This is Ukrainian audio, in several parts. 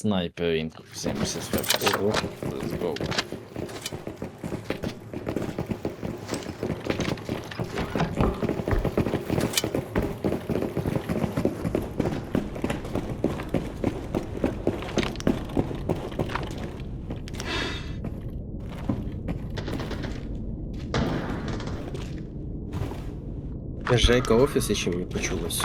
Снайпер інк 75. Ого. Let's go. Жейка офіс, чи мені почулось.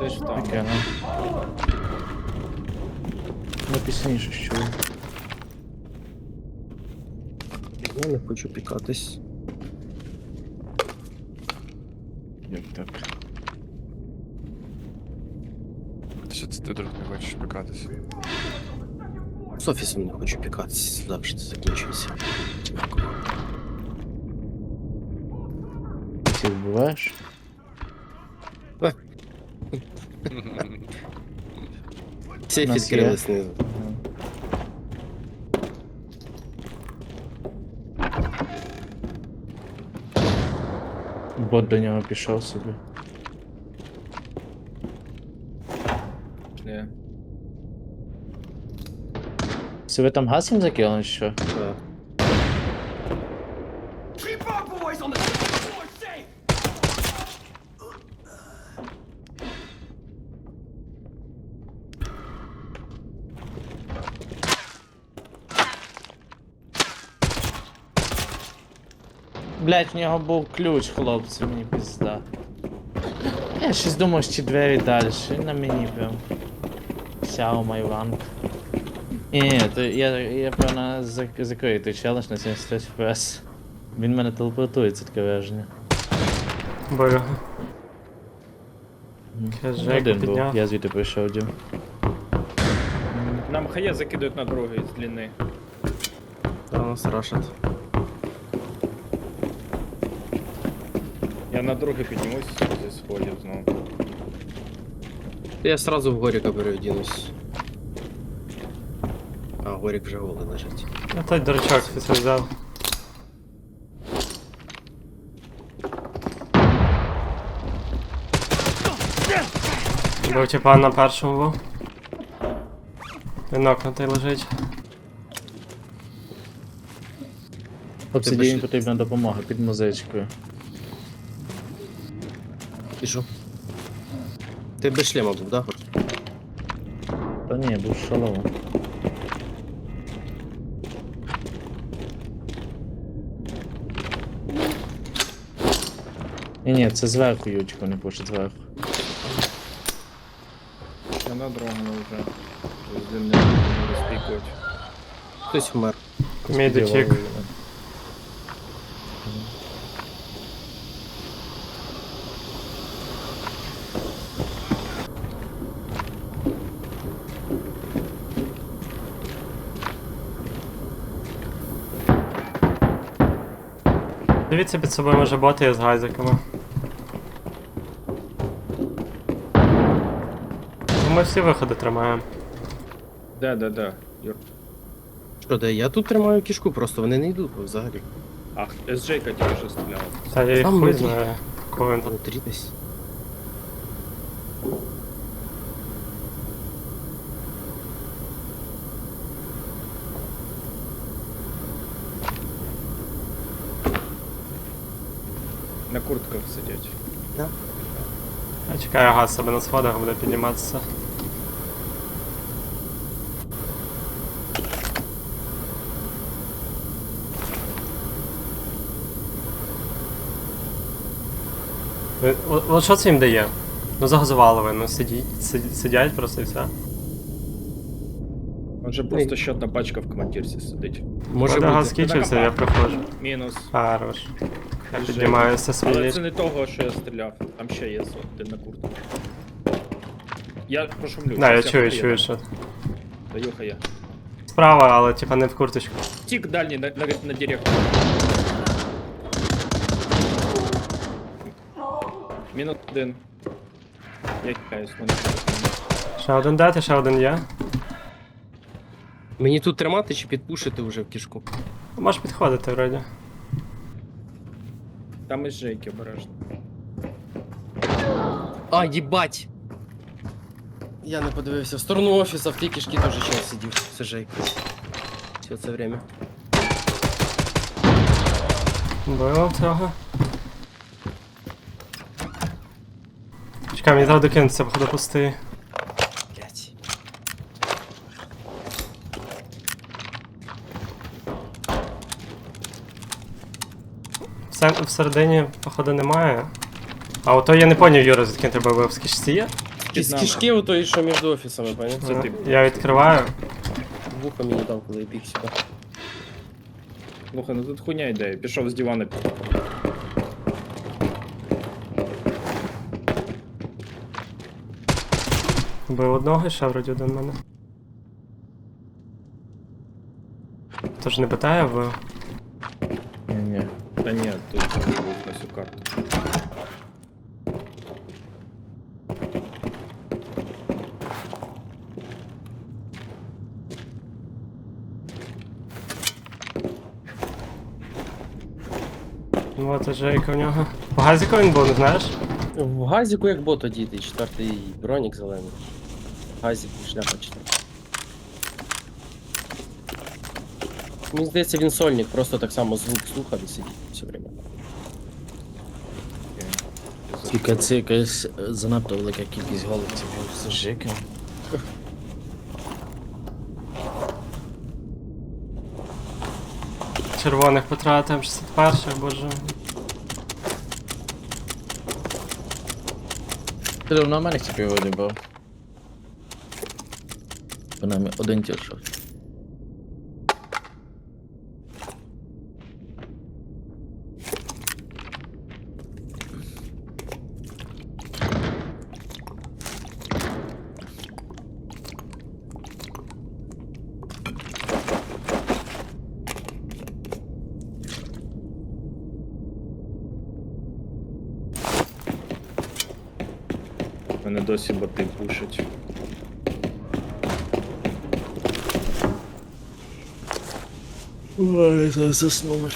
Ти ж там. Таке, ну. Ну, пісніше що. Я не хочу пікатись. Як так? Що це ти друг не хочеш пікатися? З офісом не хочу пікатись, завжди закінчується. Дякую. Ти вбиваєш? Сейф У нас відкрили є. знизу. Бот до нього пішов собі. Ні. Це ви там газ їм закинули, чи що? Так. Блять, в нього був ключ, хлопці, мені пізда. Я щось думав, що двері далі, на мені прям. Сяо майванг. Ні, ні, то я, я певно зак- закрию той челендж на 75 FPS. Він мене телепортується таке враження. Бою. Ну, Один був, підняв. я звідти прийшов, Дім. Нам хає закидують на другий з длини. Та нас рашать. Я на другий піднімусь зі сходів знову. Я сразу в Горіка переодінусь. А, Горік вже голий лежить. А той дурачок це взяв. Був типа на першому був. Він нокнутий лежить. Хлопці, Ти їм потрібна допомога під музичкою. Що? Ти без шлема був, да? Та ні, був шалом. Ні, ні, це зверху Ючко, не пише зверху. Я на другому вже. З длини не розпікують. Хтось вмер. Мій Дивіться під собою може боти з гайзиками. Ну, Ми всі виходи тримаємо. Да, да, да. Юр. Що, де? Я тут тримаю кішку, просто вони не йдуть взагалі. Ах, Джейка тільки що стріляв. Та я їх Там хуй внутрі. знаю. Кого він тут. Внутрі десь. На куртках сидять. Да? Я чекаю газ себе на сходах буде підніматися. Ви- От що це їм дає? Ну загазували ви, ну сидіть, сидять просто і все. Може просто ще пачка в командирці сидить. Може бути. скінчився, я приходжу. Мінус. Хорош. Я піднімаюся Але це не того, що я стріляв. Там ще є один на куртку. Я пошумлю. Да, я чую, чую, що. Даю хая. Справа, але типа не в курточку. Тік дальній на, на, на директор. Мінус один. Я каюсь, вони. Ще один дати, ще один є. Мені тут тримати чи підпушити вже в кішку? Можеш підходити вроді. Там із Джейки обережно. А, їбать! Я не подивився. В сторону офіса в тій кишки теж чел сидів. Це Жейк. Все це время. Було трохи. Чекай, мені треба докинутися, походу пустий. Блять. Все, всередині, походу, немає. А ото я не поняв, Юра, звідки треба вив з кишці є? З кишки ото, що між офісами, поняв? Це ти. Я відкриваю. Вухо мені дав, коли я біг сюди. Слухай, ну тут хуйня ідея. Пішов з дивана. Вбив одного і ще вроді один мене. Тож не питає, вбив. Ні-ні. Та ні, тут був на всю карту. Ну от Жейка в нього. По газіку він був, не знаєш? В газіку як бот одітий, четвертий бронік зелений. Газік і шляпа четверта. Мені здається, він сольник, просто так само звук слухав і сидить все время. Тільки це якась е, занадто велика кількість голубців з жиком. Червоних потратив 61 боже. Ти давно в мене тільки вроді був. Принаймні, один тір. Мене досі боти пушать. Ой, заснули.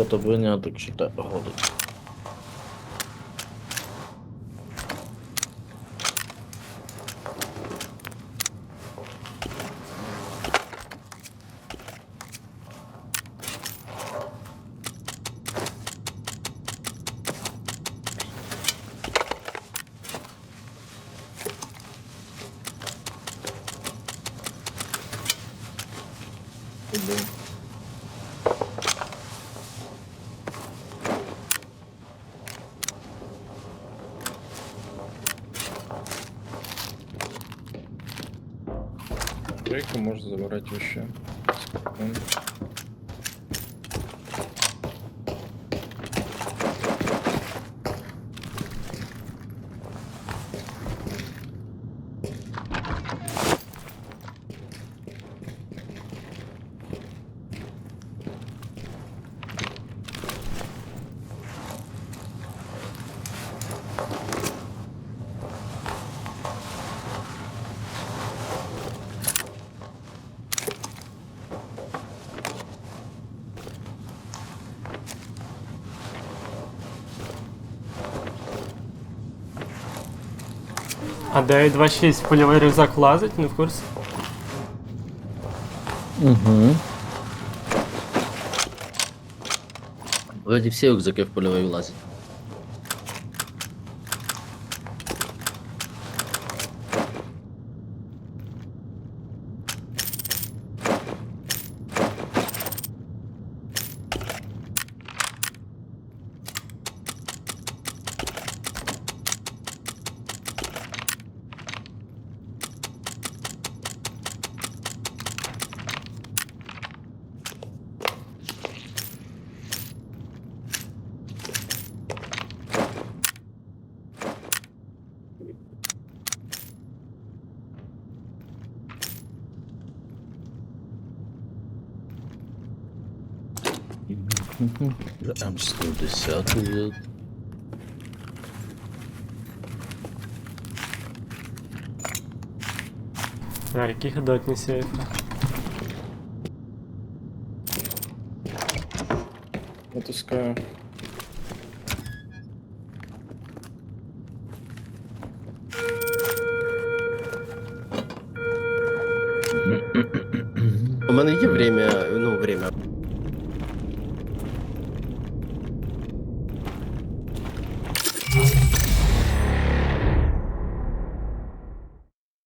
Я то виняв, так голуб. Іди. Жейку можно забрать вообще. А 926 в польовий рюкзак влазить, не в курсі? Угу. Вроді всі рюкзаки в польовий влазять. М110. Бля, які гидотні сейфи. Натискаю. У мене є время, ну, время.